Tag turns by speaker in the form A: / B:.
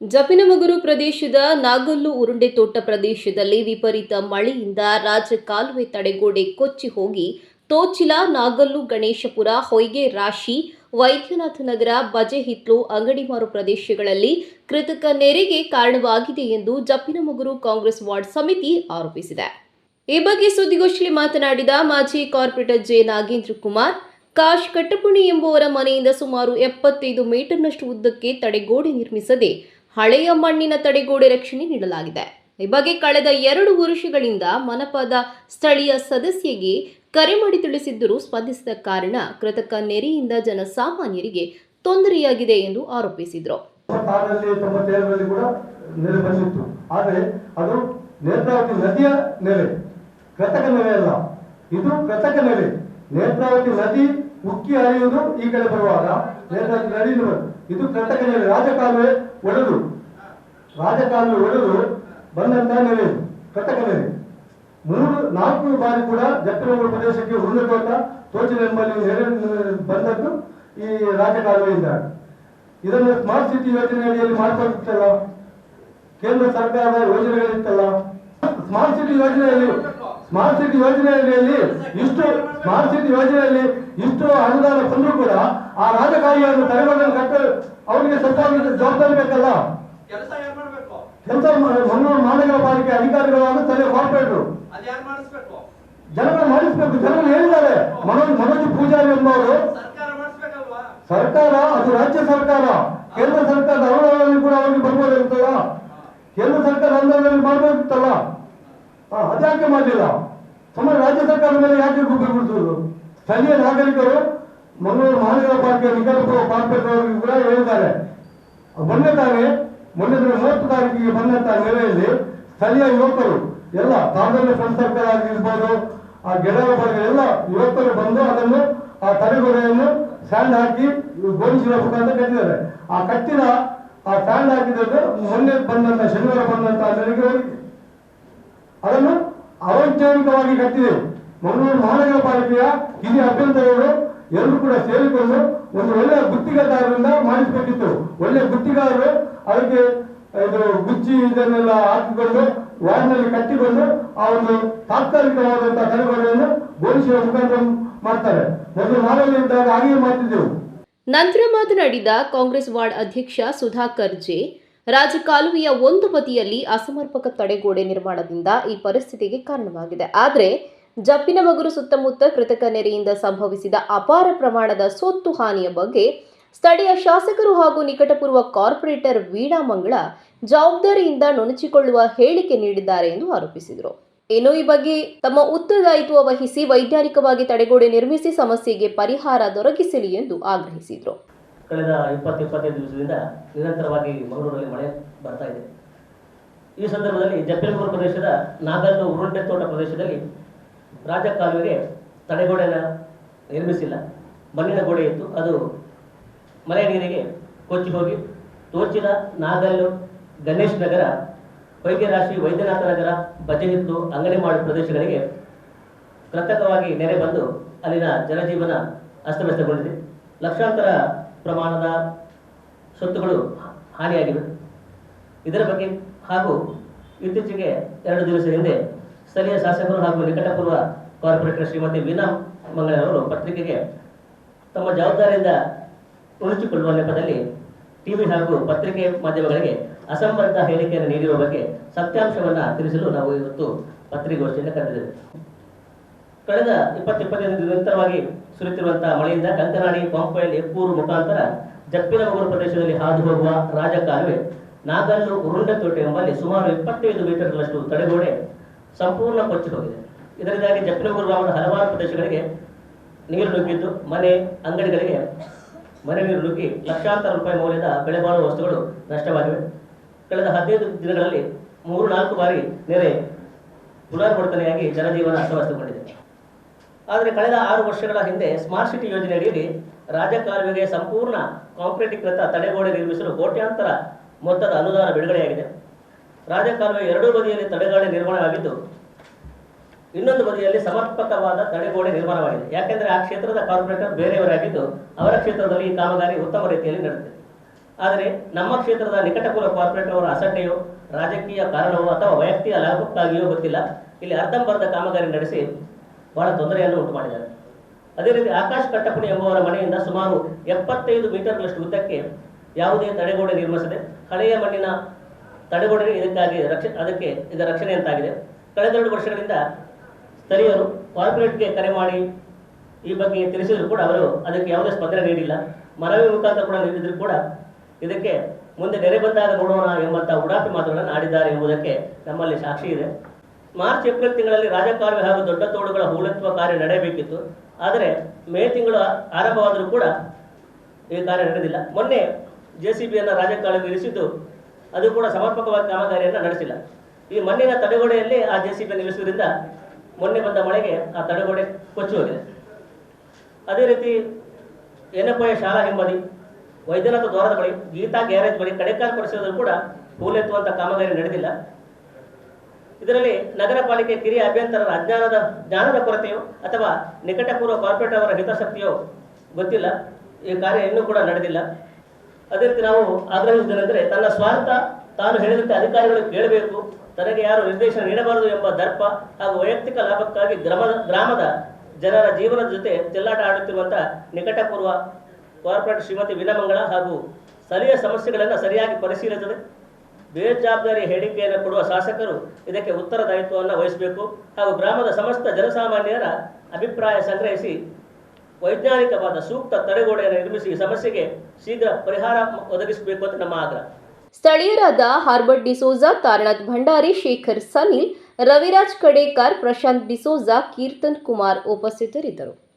A: ಜಪಿನಮಗುರು ಪ್ರದೇಶದ ನಾಗಲ್ಲು ಉರುಂಡೆ ತೋಟ ಪ್ರದೇಶದಲ್ಲಿ ವಿಪರೀತ ಮಳೆಯಿಂದ ರಾಜ್ಯ ಕಾಲುವೆ ತಡೆಗೋಡೆ ಕೊಚ್ಚಿ ಹೋಗಿ ತೋಚಿಲ ನಾಗಲ್ಲು ಗಣೇಶಪುರ, ಹೊಯ್ಗೆ ರಾಶಿ, ವೈದ್ಯನಾಥ ನಗರ, ಬಜೆಹಿತ್ಲು, ಅಂಗಡಿಮಾರು ಪ್ರದೇಶಗಳಲ್ಲಿ ಕೃತಕ ನೆರೆಗೆ ಕಾರಣವಾಗಿದೆ ಎಂದು ಜಪ್ಪಿನಮಗುರು ಕಾಂಗ್ರೆಸ್ ವಾರ್ಡ್ ಸಮಿತಿ ಆರೋಪಿಸಿದೆ. ಈ ಬಗ್ಗೆ ಸುದ್ದಿಗೋಷ್ಠಿಯಲ್ಲಿ ಮಾತನಾಡಿದ ಮಾಜಿ ಕಾರ್ಪೊರೇಟರ್ ಜೆ ನಾಗೇಂದ್ರ ಕುಮಾರ್, ಕಾಶ್ ಕಟ್ಟಪುಣಿ ಎಂಬುವರ ಮನೆಯಿಂದ ಸುಮಾರು ಎಪ್ಪತ್ತೈದು ಮೀಟರ್ನಷ್ಟು ಉದ್ದಕ್ಕೆ ತಡೆಗೋಡೆ ನಿರ್ಮಿಸದೆ ಹಳೆಯ ಮಣ್ಣಿನ ತಡೆಗೋಡೆ ರಕ್ಷಣೆ ನೀಡಲಾಗಿದೆ. ಈ ಬಗ್ಗೆ ಕಳೆದ ಎರಡು ವರ್ಷಗಳಿಂದ ಮನಪಾದ ಸ್ಥಳೀಯ ಸದಸ್ಯಗೆ ಕರೆ ಮಾಡಿ ತಿಳಿಸಿದ್ದರೂ ಸ್ಪಂದಿಸಿದ ಕಾರಣ ಕೃತಕ ನೆರೆಯಿಂದ ಜನಸಾಮಾನ್ಯರಿಗೆ ತೊಂದರೆಯಾಗಿದೆ ಎಂದು ಆರೋಪಿಸಿದರು.
B: ನದಿಯ ನೆಲೆ. ಕೃತಕ ನೆಲೆ ಅಲ್ಲ. ಇದು ಕೃತಕ ನೆಲೆ. ನೇತ್ರಾವತಿ ನದಿ ಉಕ್ಕಿ ಹರಿಯುವುದು ಈ ಕಡೆ ಬರುವಾಗ ನೇತ್ರಾವತಿ ನದಿ ಇದು ಕೃತಕ ನೆಲೆ. ರಾಜಕಾಲುವೆ ಒಡೆದು. ರಾಜಕಾರಣ ಒಡೆದು ಬಂದಂತಹ ನೆಲೆ ನೆಲೆ ಮೂರು, ನಾಲ್ಕು ಬಾರಿ ಕೂಡ ಜಪ್ಪಿನಗರ ಪ್ರದೇಶಕ್ಕೆ ಹುಲ್ಲುಕೋಟ ತೋಚಿನ ಎಂಬಲ್ಲಿ ಬಂದದ್ದು ಈ ರಾಜಕಾಲುವೆಯಿಂದ ಇದನ್ನು ಸ್ಮಾರ್ಟ್ ಸಿಟಿ ಯೋಜನೆ ಅಡಿಯಲ್ಲಿ ಮಾಡ್ಕೊಂಡಿತ್ತಲ್ಲ? ಕೇಂದ್ರ ಸರ್ಕಾರದ ಯೋಜನೆಗಳಿತ್ತಲ್ಲ? ಸ್ಮಾರ್ಟ್ ಸಿಟಿ ಯೋಜನೆಯಲ್ಲಿ ಸ್ಮಾರ್ಟ್ ಸಿಟಿ ಯೋಜನೆಯಲ್ಲಿ ಇಷ್ಟು ಸ್ಮಾರ್ಟ್ ಸಿಟಿ ಯೋಜನೆಯಲ್ಲಿ ಇಷ್ಟು ಅನುದಾನ ಬಂದರೂ ಕೂಡ ಆ ರಾಜಕಾರಿಯನ್ನು ತಲೆಗಳನ್ನು ಕಟ್ಟ ಅವರಿಗೆ ಸರ್ಕಾರದ ಜವಾಬ್ದಾರಿ ಬೇಕಲ್ಲ?
C: ಕೆಲಸ
B: ಮಂಗಳೂರು ಮಹಾನಗರ ಪಾಲಿಕೆ ಅಧಿಕಾರಿಗಳಾದ ತಲೆ ಕಾರ್ಪೊರೇಟರ್ ಜನಗಳು ಮಾಡಿಸ್ಬೇಕು? ಜನರು ಹೇಳಿದ್ದಾರೆ. ಮನೋಜ್ ಮನೋಜ್ ಪೂಜಾರಿ ಎಂಬವರು.
C: ಸರ್ಕಾರ
B: ಅದು ರಾಜ್ಯ ಸರ್ಕಾರ. ಕೇಂದ್ರ ಸರ್ಕಾರದ ಅನುದಾನದಲ್ಲಿ ಕೂಡ ಅವರಿಗೆ ಬರ್ಬೋದಿರುತ್ತಲ್ಲ ಕೇಂದ್ರ ಸರ್ಕಾರ ಅನುದಾನದಲ್ಲಿ ಮಾಡ್ಬೋದಿತ್ತಲ್ಲ? ಹಾ, ಅದ್ಯಾಕೆ ಮಾಡಲಿಲ್ಲ ಸುಮ್ಮನೆ ರಾಜ್ಯ ಸರ್ಕಾರದ ಮೇಲೆ ಯಾಕೆ ಗುಬ್ಬಿ ಬಿಡಿಸುವುದು? ಸ್ಥಳೀಯ ನಾಗರಿಕರು ಮಂಗಳೂರು ಮಹಾನಗರ ಪಾಲಿಕೆ ನಿಗಮ ಕಾರ್ಪೊರೇಟರ್ ಕೂಡ ಹೇಳಿದ್ದಾರೆ. ಮೊನ್ನೆ ತಾನೇ, ಮೊನ್ನೆ ಮೂವತ್ತು ತಾರೀಕಿಗೆ ಬಂದಂತಹ ನೆಲೆಯಲ್ಲಿ ಸ್ಥಳೀಯ ಯುವಕರು, ಎಲ್ಲ ತಾಂಡಲ್ಯ ಆಗಿರ್ಬೋದು ಆ ಗೆಳೆಯ ಬಗ್ಗೆ ಎಲ್ಲ ಯುವಕರು ಬಂದು ಅದನ್ನು, ಆ ತಡೆಗೋಡೆಯನ್ನು ಸ್ಯಾಂಡ್ ಹಾಕಿ ಗೋಣಿಸಿದ ಮುಖಾಂತರ ಕಟ್ಟಿದ್ದಾರೆ. ಆ ಕಟ್ಟಿದ ಆ ಸ್ಯಾಂಡ್ ಹಾಕಿದ್ದು ಮೊನ್ನೆ ಬಂದಂತ ಶನಿವಾರ ಬಂದಂತ ನೆಲೆಗೆ ಅದನ್ನು ಅವೈಜ್ಞಾನಿಕವಾಗಿ ಕಟ್ಟಿದೆ. ಮಂಗಳೂರು ಮಹಾನಗರ ಪಾಲಿಕೆಯ ಹಿರಿಯ ಅಭ್ಯಂತರಗಳು ಎಲ್ಲರೂ ಕೂಡ ಸೇರಿಕೊಂಡು ಒಂದು ಒಳ್ಳೆಯ ಗುತ್ತಿಗೆದಾರರಿಂದ ಮಾಡಿಸಬೇಕಿತ್ತು. ಒಳ್ಳೆ ಗುತ್ತಿಗಾರರು ಅದಕ್ಕೆ ಇದು ಗುಚ್ಚಿ ಇದನ್ನೆಲ್ಲ ಹಾಕಿಕೊಂಡು ವಾರ್ಡ್ನಲ್ಲಿ ಕಟ್ಟಿಕೊಂಡು ಆ ಒಂದು ತಾತ್ಕಾಲಿಕವಾದಂತಹ ಕಡೆಗಳನ್ನು ಘೋಷಿಸುವ ಮುಖಾಂತರ ಮಾಡ್ತಾರೆ. ಮೊದಲು ಮಾಡಲಿ ಇದ್ದಾಗ ಹಾಗೆಯೇ ಮಾಡ್ತಿದ್ದೆವು.
A: ನಂತರ ಮಾತನಾಡಿದ ಕಾಂಗ್ರೆಸ್ ವಾರ್ಡ್ ಅಧ್ಯಕ್ಷ ಸುಧಾಕರ್ ಜೆ ರಾಜಕಾಲುವೆಯ ಒಂದು ಬದಿಯಲ್ಲಿ ಅಸಮರ್ಪಕ ತಡೆಗೋಡೆ ನಿರ್ಮಾಣದಿಂದ ಈ ಪರಿಸ್ಥಿತಿಗೆ ಕಾರಣವಾಗಿದೆ. ಆದರೆ ಜಪ್ಪಿನಮಗುರು ಸುತ್ತಮುತ್ತ ಕೃತಕ ನೆರೆಯಿಂದ ಸಂಭವಿಸಿದ ಅಪಾರ ಪ್ರಮಾಣದ ಸೊತ್ತು ಹಾನಿಯ ಬಗ್ಗೆ ಸ್ಥಳೀಯ ಶಾಸಕರು ಹಾಗೂ ನಿಕಟಪೂರ್ವ ಕಾರ್ಪೊರೇಟರ್ ವೀಣಾ ಮಂಗಳ ಜವಾಬ್ದಾರಿಯಿಂದ ನುಣುಚಿಕೊಳ್ಳುವ ಹೇಳಿಕೆ ನೀಡಿದ್ದಾರೆ ಎಂದು ಆರೋಪಿಸಿದರು. ಇನ್ನು ಈ ಬಗ್ಗೆ ತಮ್ಮ ಉತ್ತರದಾಯಿತ್ವ ವಹಿಸಿ ವೈಜ್ಞಾನಿಕವಾಗಿ ತಡೆಗೋಡೆ ನಿರ್ಮಿಸಿ ಸಮಸ್ಯೆಗೆ ಪರಿಹಾರ ದೊರಕಿಸಲಿ ಎಂದು ಆಗ್ರಹಿಸಿದರು.
D: ಕಳೆದ ಇಪ್ಪತ್ತು ಇಪ್ಪತ್ತೈದು ದಿವಸದಿಂದ ನಿರಂತರವಾಗಿ ಮಂಗಳೂರಲ್ಲಿ ಮಳೆ ಬರ್ತಾ ಇದೆ. ಈ ಸಂದರ್ಭದಲ್ಲಿ ಜಪ್ಪೇಲ್ಪುರ ಪ್ರದೇಶದ ನಾಗಲ್ಲು ಉರುಂಟೆ ತೋಟ ಪ್ರದೇಶದಲ್ಲಿ ರಾಜ ಕಾಲುವೆಗೆ ತಡೆಗೋಡೆನ ನಿರ್ಮಿಸಿಲ್ಲ. ಮಣ್ಣಿನ ಗೋಡೆ ಇತ್ತು ಅದು ಮಳೆ ನೀರಿಗೆ ಕೊಚ್ಚಿ ಹೋಗಿ ತೋಚಿನ ನಾಗಲ್ಲು ಗಣೇಶ್ ನಗರ ವೈದ್ಯರಾಶಿ ರಾಶಿ ವೈದ್ಯನಾಥ ನಗರ ಬಜೆಹಿತ್ತು ಅಂಗನವಾಡಿ ಪ್ರದೇಶಗಳಿಗೆ ಕೃತಕವಾಗಿ ನೆರೆ ಬಂದು ಅಲ್ಲಿನ ಜನಜೀವನ ಅಸ್ತವ್ಯಸ್ತಗೊಂಡಿದೆ. ಲಕ್ಷಾಂತರ ಪ್ರಮಾಣದ ಸ್ವತ್ತುಗಳು ಹಾನಿಯಾಗಿವೆ. ಇದರ ಬಗ್ಗೆ ಹಾಗೂ ಇತ್ತೀಚೆಗೆ ಎರಡು ದಿವಸ ಹಿಂದೆ ಸ್ಥಳೀಯ ಶಾಸಕರು ಹಾಗೂ ನಿಕಟಪೂರ್ವ ಕಾರ್ಪೊರೇಟರ್ ಶ್ರೀಮತಿ ವೀನಾ ಮಂಗಳವರು ಪತ್ರಿಕೆಗೆ ತಮ್ಮ ಜವಾಬ್ದಾರಿಯಿಂದ ಉಳಿಸಿಕೊಳ್ಳುವ ನೆಪದಲ್ಲಿ ಟಿವಿ ಹಾಗೂ ಪತ್ರಿಕೆ ಮಾಧ್ಯಮಗಳಿಗೆ ಅಸಂಬದ್ಧ ಹೇಳಿಕೆಯನ್ನು ನೀಡಿರುವ ಬಗ್ಗೆ ಸತ್ಯಾಂಶವನ್ನು ತಿಳಿಸಲು ನಾವು ಇವತ್ತು ಪತ್ರಿಕಾಗೋಷ್ಠಿಯನ್ನು ಕರೆದಿದ್ದೇವೆ. ಕಳೆದ ಇಪ್ಪತ್ತು ಇಪ್ಪತ್ತೈದು ನಿರಂತರವಾಗಿ ಸುರಿಯುತ್ತಿರುವಂತಹ ಮಳೆಯಿಂದ ಕಂಕನಾಡಿ ಪಂಪೈಲ್ ಎಪ್ಪೂರು ಮುಖಾಂತರ ಜಪ್ಪಿನಮಗೂರು ಪ್ರದೇಶದಲ್ಲಿ ಹಾದು ಹೋಗುವ ರಾಜಕಾಲುವೆ ನಾಗಲ್ಲು, ಉರುಂಡತೋಟೆ ಎಂಬಲ್ಲಿ ಸುಮಾರು ಇಪ್ಪತ್ತೈದು ಮೀಟರ್ಗಳಷ್ಟು ತಡೆಗೋಡೆ ಸಂಪೂರ್ಣ ಕೊಚ್ಚಿ ಹೋಗಿದೆ. ಇದರಿಂದಾಗಿ ಜಪ್ಪಿನಮಗೂರು ಗ್ರಾಮದ ಹಲವಾರು ಪ್ರದೇಶಗಳಿಗೆ ನೀರು ನುಗ್ಗಿದ್ದು, ಮನೆ ಅಂಗಡಿಗಳಿಗೆ ಮನೆ ನೀರು ನುಗ್ಗಿ ಲಕ್ಷಾಂತರ ರೂಪಾಯಿ ಮೌಲ್ಯದ ಬೆಳೆಬಾಳುವ ವಸ್ತುಗಳು ನಷ್ಟವಾಗಿವೆ. ಕಳೆದ ಹದಿನೈದು ದಿನಗಳಲ್ಲಿ ಮೂರು ನಾಲ್ಕು ಬಾರಿ ನೆರೆ ಪುನರ್ವರ್ತನೆಯಾಗಿ ಜನಜೀವನ ಅಸ್ತವ್ಯಸ್ತಗೊಂಡಿದೆ. ಆದರೆ ಕಳೆದ ಆರು ವರ್ಷಗಳ ಹಿಂದೆ ಸ್ಮಾರ್ಟ್ ಸಿಟಿ ಯೋಜನೆಯಡಿಯಲ್ಲಿ ರಾಜಕಾಲುವೆಗೆ ಸಂಪೂರ್ಣ ಕಾಂಕ್ರೀಟೀಕೃತ ತಡೆಗೋಡೆ ನಿರ್ಮಿಸಲು ಕೋಟ್ಯಾಂತರ ಮೊತ್ತದ ಅನುದಾನ ಬಿಡುಗಡೆಯಾಗಿದೆ. ರಾಜಕಾಲುವೆ ಎರಡೂ ಬದಿಯಲ್ಲಿ ತಡೆಗೋಡೆ ನಿರ್ಮಾಣವಾಗಿದ್ದು, ಇನ್ನೊಂದು ಬದಿಯಲ್ಲಿ ಸಮರ್ಪಕವಾದ ತಡೆಗೋಡೆ ನಿರ್ಮಾಣವಾಗಿದೆ. ಯಾಕೆಂದರೆ ಆ ಕ್ಷೇತ್ರದ ಕಾರ್ಪೊರೇಟರ್ ಬೇರೆಯವರಾಗಿದ್ದು, ಅವರ ಕ್ಷೇತ್ರದಲ್ಲಿ ಈ ಕಾಮಗಾರಿ ಉತ್ತಮ ರೀತಿಯಲ್ಲಿ ನಡೆದಿದೆ. ಆದರೆ ನಮ್ಮ ಕ್ಷೇತ್ರದ ನಿಕಟಪೂರ್ವ ಕಾರ್ಪೊರೇಟರ್ ಅವರ ಅಸಡ್ಡೆಯೋ, ರಾಜಕೀಯ ಕಾರಣವೋ ಅಥವಾ ವೈಯಕ್ತಿಕ ಲಾಭಕ್ಕಾಗಿಯೋ ಗೊತ್ತಿಲ್ಲ. ಇಲ್ಲಿ ಅರ್ಧಂಬರ್ಧ ಕಾಮಗಾರಿ ನಡೆಸಿ ಬಹಳ ತೊಂದರೆಯನ್ನು ಉಂಟು ಮಾಡಿದ್ದಾರೆ ಅದೇ ರೀತಿ ಆಕಾಶ್ ಕಟ್ಟಪುಣಿ ಎಂಬುವರ ಮನೆಯಿಂದ ಸುಮಾರು ಎಪ್ಪತ್ತೈದು ಮೀಟರ್ಗಳಷ್ಟು ಉದ್ದಕ್ಕೆ ಯಾವುದೇ ತಡೆಗೋಡೆ ನಿರ್ಮಿಸದೆ ಹಳೆಯ ಮಣ್ಣಿನ ತಡೆಗೋಡೆ ಇದಕ್ಕಾಗಿ ರಕ್ಷ, ಅದಕ್ಕೆ ಇದರ ರಕ್ಷಣೆ ಅಂತಾಗಿದೆ ಕಳೆದೆರಡು ವರ್ಷಗಳಿಂದ ಸ್ಥಳೀಯರು ಕಾರ್ಪೊರೇಟ್ಗೆ ಕರೆ ಮಾಡಿ ಈ ಬಗ್ಗೆ ತಿಳಿಸಿದ್ರು ಕೂಡ ಅವರು ಅದಕ್ಕೆ ಯಾವುದೇ ಸ್ಪಂದನೆ ನೀಡಿಲ್ಲ. ಮನವಿ ಮುಖಾಂತರ ಕೂಡ ನೀಡಿದ್ರು ಕೂಡ ಇದಕ್ಕೆ ಮುಂದೆ ನೆರೆ ಬಂದಾಗ ನೋಡೋಣ ಎಂಬಂತಹ ಉಡಾಪಿ ಮಾತುಗಳನ್ನು ಆಡಿದ್ದಾರೆ ಎಂಬುದಕ್ಕೆ ನಮ್ಮಲ್ಲಿ ಸಾಕ್ಷಿ ಇದೆ. ಮಾರ್ಚ್ ಏಪ್ರಿಲ್ ತಿಂಗಳಲ್ಲಿ ರಾಜಕಾಲುವೆ ಹಾಗೂ ದೊಡ್ಡ ತೋಡುಗಳ ಹೂಳೆತ್ತುವ ಕಾರ್ಯ ನಡೆಯಬೇಕಿತ್ತು. ಆದರೆ ಮೇ ತಿಂಗಳು ಆರಂಭವಾದರೂ ಕೂಡ ಈ ಕಾರ್ಯ ನಡೆದಿಲ್ಲ. ಮೊನ್ನೆ ಜೆ ಸಿ ಬಿಯನ್ನು ರಾಜಕಾಲುವೆ ಇಳಿಸಿದ್ದು ಅದು ಕೂಡ ಸಮರ್ಪಕವಾದ ಕಾಮಗಾರಿಯನ್ನು ನಡೆಸಿಲ್ಲ. ಈ ಮಣ್ಣಿನ ತಡೆಗೋಡೆಯಲ್ಲಿ ಆ ಜೆ ಸಿ ಬಿ ನಿಲ್ಲಿಸುವುದರಿಂದ ಮೊನ್ನೆ ಬಂದ ಮಳೆಗೆ ಆ ತಡೆಗೋಡೆ ಕೊಚ್ಚಿ ಹೋಗಿದೆ. ಅದೇ ರೀತಿ ಎನ್ನಪ್ಪಯ್ಯ ಶಾಲಾ ಹಿಂಬದಿ, ವೈದ್ಯನಾಥ ದ್ವಾರದ ಬಳಿ ಗೀತಾ ಗ್ಯಾರೇಜ್ ಬಳಿ ಕಡೆಕಾಲ್ ಪರಿಸರದಲ್ಲೂ ಕೂಡ ಹೂಲೆತ್ತುವಂಥ ಕಾಮಗಾರಿ ನಡೆದಿಲ್ಲ. ಇದರಲ್ಲಿ ನಗರ ಪಾಲಿಕೆ ಕಿರಿಯ ಅಭ್ಯಂತರರ ಅಜ್ಞಾನದ ಜ್ಞಾನದ ಕೊರತೆಯೋ ಅಥವಾ ನಿಕಟಪೂರ್ವ ಕಾರ್ಪೊರೇಟ್ ಅವರ ಹಿತಾಸಕ್ತಿಯೋ ಗೊತ್ತಿಲ್ಲ. ಈ ಕಾರ್ಯ ಇನ್ನೂ ಕೂಡ ನಡೆದಿಲ್ಲ. ಅದೇ ರೀತಿ ನಾವು ಆಗ್ರಹಿಸುವುದೇನೆಂದರೆ ತನ್ನ ಸ್ವಾರ್ಥ ತಾನು ಹೇಳಿದಂತೆ ಅಧಿಕಾರಿಗಳು ಕೇಳಬೇಕು. ತನಗೆ ಯಾರು ನಿರ್ದೇಶನ ನೀಡಬಾರದು ಎಂಬ ದರ್ಪ ಹಾಗೂ ವೈಯಕ್ತಿಕ ಲಾಭಕ್ಕಾಗಿ ಗ್ರಾಮದ ಗ್ರಾಮದ ಜನರ ಜೀವನದ ಜೊತೆ ಚೆಲ್ಲಾಟ ಆಡುತ್ತಿರುವಂತಹ ನಿಕಟಪೂರ್ವ ಕಾರ್ಪೊರೇಟ್ ಶ್ರೀಮತಿ ವಿನಮಂಗಳ ಹಾಗೂ ಸ್ಥಳೀಯ ಸಮಸ್ಯೆಗಳನ್ನು ಸರಿಯಾಗಿ ಪರಿಶೀಲಿಸದೆ ಬೇಜವಾಬ್ದಾರಿ ಹೇಳಿಕೆಯನ್ನು ಕೊಡುವ ಶಾಸಕರು ಇದಕ್ಕೆ ಉತ್ತರದಾಯಿತ್ವವನ್ನು ವಹಿಸಬೇಕು. ಹಾಗೂ ಗ್ರಾಮದ ಸಮಸ್ತ ಜನಸಾಮಾನ್ಯರ ಅಭಿಪ್ರಾಯ ಸಂಗ್ರಹಿಸಿ ವೈಜ್ಞಾನಿಕವಾದ ಸೂಕ್ತ ತಡೆಗೋಡೆಯನ್ನು ನಿರ್ಮಿಸಿ ಸಮಸ್ಯೆಗೆ ಶೀಘ್ರ ಪರಿಹಾರ ಒದಗಿಸಬೇಕು ಅಂತ ನಮ್ಮ ಆಗ್ರಹ.
A: ಸ್ಥಳೀಯರಾದ ಹಾರ್ಬರ್ಟ್ ಡಿಸೋಜಾ ತಾರನಾಥ್ ಭಂಡಾರಿ, ಶೇಖರ್ ಸನಿಲ್, ರವಿರಾಜ್ ಕಡೇಕರ್, ಪ್ರಶಾಂತ್ ಡಿಸೋಜಾ, ಕೀರ್ತನ್ ಕುಮಾರ್ ಉಪಸ್ಥಿತರಿದ್ದರು.